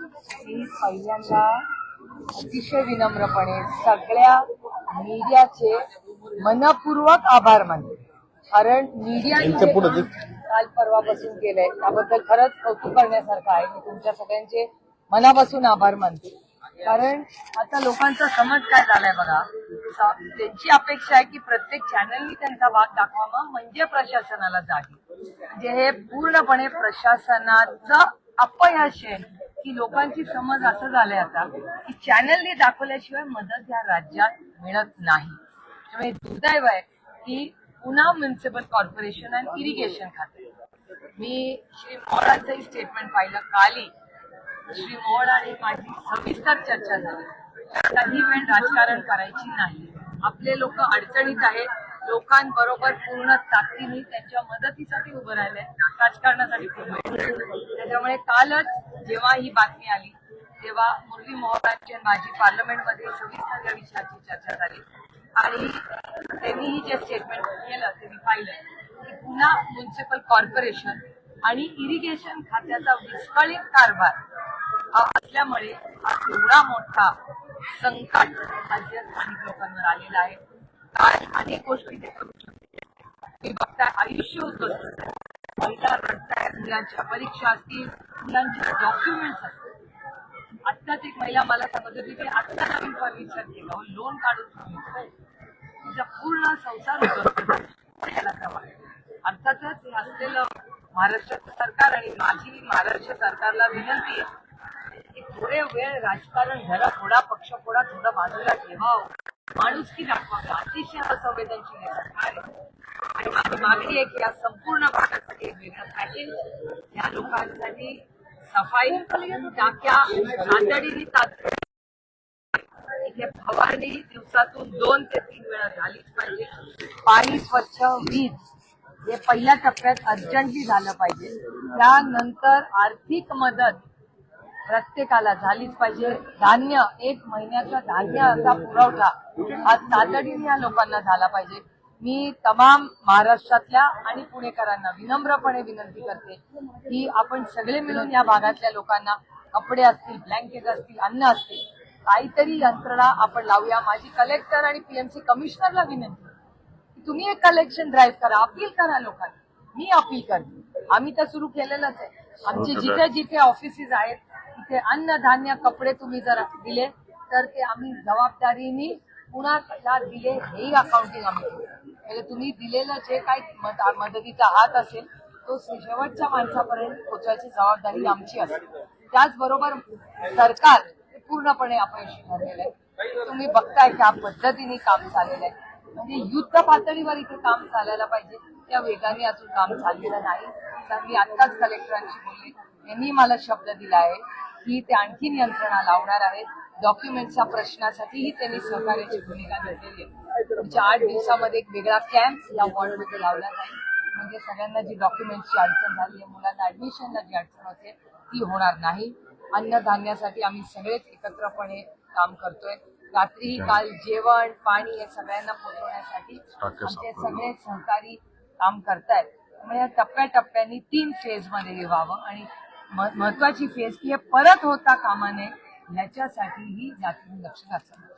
मी पहिल्यांदा अतिशय विनम्रपणे सगळ्या मीडियाचे मनपूर्वक आभार मानते. कारण मीडियाने काल परवापासून केलंय. त्याबद्दल खरंच कौतुक करण्यासारखं आहे. मी तुमच्या सगळ्यांचे मनापासून आभार मानते. कारण आता लोकांचा समज काय झालाय बघा. त्यांची अपेक्षा आहे की प्रत्येक चॅनलनी त्यांचा भाग दाखवावा म्हणजे प्रशासनाला जागे. म्हणजे हे पूर्णपणे प्रशासनाचं अपयश आहे. की लोकांची समज असं झालंय आता की चॅनलने दाखवल्याशिवाय मदत या राज्यात मिळत नाही. त्यामुळे दुर्दैव आहे की पुन्हा म्युन्सिपल कॉर्पोरेशन अँड इरिगेशन खाते. मी श्री मोहळांचंही स्टेटमेंट पाहिलं काली श्री मोहोळ आणि माझी सविस्तर चर्चा झाली. काही वेळ राजकारण करायची नाही. आपले लोक अडचणीत आहेत. लोकांबरोबर पूर्ण ताकदीने त्यांच्या मदतीसाठी उभं राहिले राजकारणासाठी त्याच्यामुळे कालच जेव्हा ही बातमी आली तेव्हा मुरली मोहळांची आणि माझी पार्लमेंटमध्ये सविस्तर या विषयाची चर्चा झाली. आणि त्यांनीही जे स्टेटमेंट केलं ते मी पाहिलं की पुन्हा म्युन्सिपल कॉर्पोरेशन आणि इरिगेशन खात्याचा विस्कळीत कारभार हा असल्यामुळे हा एवढा मोठा संकट राज्यात स्थानिक लोकांवर आलेला आहे. काय अनेक गोष्टी ते करू शकते मी बघताय आयुष्य होतं. महिला रडतायत मुलांच्या परीक्षा असतील मुलांचे डॉक्युमेंट्स असतात. आत्ताच एक महिला मला सांगत होती की आत्ता नवीन फर्निचर केलं लोन काढून ठेवलं. तिचा पूर्ण संसार याला अर्थातच हे असलेलं महाराष्ट्र सरकार आणि माझी महाराष्ट्र सरकारला विनंती आहे की थोडे वेळ राजकारण घरा थोडा पक्ष थोडा थोडा बाजूला ठेवावं माणुसकी दाखवावी अतिशय असंवेदनशील सरकार. आहे आणि माझी मागणी आहे की या संपूर्ण भागासाठी एक वेगळं पॅकेज या लोकांसाठी सफाई टाक्या तातडीने इथे फवारणी दिवसातून दोन ते तीन वेळा झालीच पाहिजे. पाणी स्वच्छ वीज हे पहिल्या टप्प्यात अर्जंटली झालं पाहिजे. त्यानंतर आर्थिक मदत प्रत्येकाला झालीच पाहिजे. धान्य एक महिन्याचा धान्य असा पुरवठा हा तातडीने या लोकांना झाला पाहिजे. मी तमाम महाराष्ट्रातल्या आणि पुणेकरांना विनम्रपणे विनंती करते की आपण सगळे मिळून या भागातल्या लोकांना कपडे असतील ब्लँकेट असतील अन्न असतील काहीतरी यंत्रणा आपण लावूया. माझी कलेक्टर आणि पीएमसी कमिशनरला विनंती की तुम्ही एक कलेक्शन ड्राईव्ह करा अपील करा लोकांना. मी अपील करते. आम्ही तर सुरू केलेलंच आहे. आमचे जिथे जिथे ऑफिसेस आहेत तिथे अन्न धान्य कपडे तुम्ही जर दिले तर ते आम्ही जबाबदारीने पुन्हा दिले हेही अकाउंटिंग आम्ही. म्हणजे तुम्ही दिलेलं जे काही मदतीचा हात असेल तो शेवटच्या माणसापर्यंत पोहोचवायची जबाबदारी आमची असते. त्याचबरोबर सरकार पूर्णपणे अपयशी ठरलेलं आहे. तुम्ही बघताय त्या पद्धतीने काम चाललेलं आहे. म्हणजे युद्ध पातळीवर इथे काम चालायला पाहिजे त्या वेगाने अजून काम चाललेलं नाही. तर मी आत्ताच कलेक्टरांशी बोलले. यांनी मला शब्द दिला आहे की ते आणखीन यंत्रणा लावणार आहेत. डॉक्युमेंटच्या प्रश्नासाठीही त्यांनी सहकार्याची भूमिका घेतलेली आहे. पुढच्या आठ दिवसामध्ये एक वेगळा कॅम्प या वॉर्डमध्ये लावला जाईल. म्हणजे सगळ्यांना जी डॉक्युमेंटची अडचण झाली आहे मुलांना ऍडमिशनला जी अडचण होते ती होणार नाही. अन्नधान्यासाठी आम्ही सगळेच एकत्रपणे काम करतोय. रात्री काल जेवण पाणी हे सगळ्यांना पोहोचवण्यासाठी आमचे सगळे सहकारी काम करतायत. त्यामुळे या टप्प्याटप्प्याने तीन फेजमध्ये हे व्हावं आणि महत्वाची फेज की हे परत होता कामा नये ह्याच्यासाठीही जातीने लक्ष घातलं.